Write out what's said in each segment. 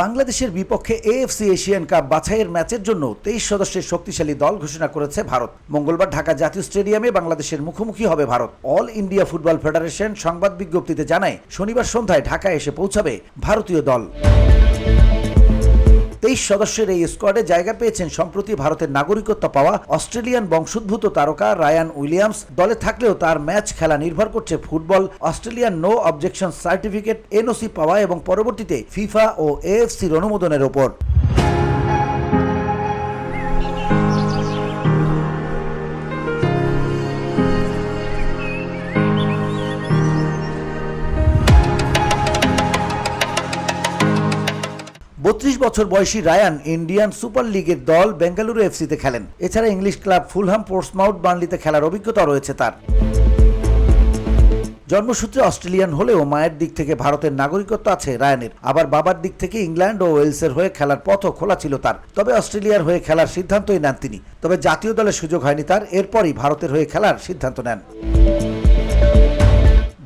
বাংলাদেশের বিপক্ষে AFC Asian cup বাছাইয়ের ম্যাচের জন্য তেইশ সদস্যের শক্তিশালী দল ঘোষণা করেছে ভারত। মঙ্গলবার ঢাকা জাতীয় স্টেডিয়ামে বাংলাদেশের মুখোমুখি হবে Bharat. All India football federation সংবাদ বিজ্ঞপ্তিতে জানায়, শনিবার সন্ধ্যায় ঢাকায় এসে পৌঁছাবে ভারতীয় দল। তেইশ সদস্যের এই স্কোয়াডে জায়গা পেয়েছেন সম্প্রতি ভারতের নাগরিকত্ব পাওয়া অস্ট্রেলিয়ান বংশোদ্ভূত তারকা রায়ান উইলিয়ামস। দলে থাকলেও তার ম্যাচ খেলা নির্ভর করছে football, Australian no objection certificate NOC পাওয়া এবং পরবর্তীতে ফিফা ও এএফসির অনুমোদনের ওপর। বত্রিশ বছর বয়সী রায়ান ইন্ডিয়ান সুপার লিগের দল বেঙ্গালুরু এফসিতে খেলেন। এছাড়া ইংলিশ ক্লাব ফুলহাম পোর্টসমাউথ বার্নলিতে খেলার অভিজ্ঞতা রয়েছে তার। জন্মসূত্রে অস্ট্রেলিয়ান হলেও মায়ের দিক থেকে ভারতের নাগরিকত্ব আছে রায়ানের। আবার বাবার দিক থেকে ইংল্যান্ড ও ওয়েলসের হয়ে খেলার পথও খোলা ছিল তার। তবে অস্ট্রেলিয়ার হয়ে খেলার সিদ্ধান্তই নেন তিনি। তবে জাতীয় দলের সুযোগ হয়নি তার, এরপরই ভারতের হয়ে খেলার সিদ্ধান্ত নেন।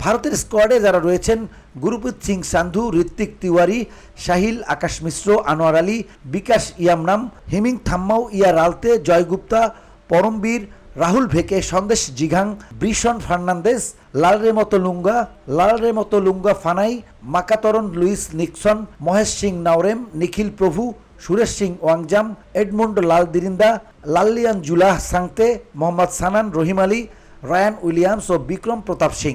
ভারতের স্কোয়াডে যারা রয়েছেন গুরুপ্রীত সিং সান্ধু ঋত্বিক তিওয়ারি, শাহিল আকাশ মিশ্র, আনোয়ার আলী, বিকাশ ইয়ামনাম, হিমিং থাম্মাউ ইয়া রালতে, জয়গুপ্তা, পরমবীর, Rahul Bheke, Sandesh Jhingan, Brison Fernandes Lalremtluanga Lalremtluanga Fanai Macarton Louis Nixon, Mahesh Singh Naorem, Nikhil Prabhu, Suresh Singh Wangjam, Edmund লাল দিরিন্দা, লাল্লিয়ান জুলাহ সাংতে, মোহাম্মদ সানান, রহিম আলী, রায়ান উইলিয়ামস ও Vikram Pratap Singh.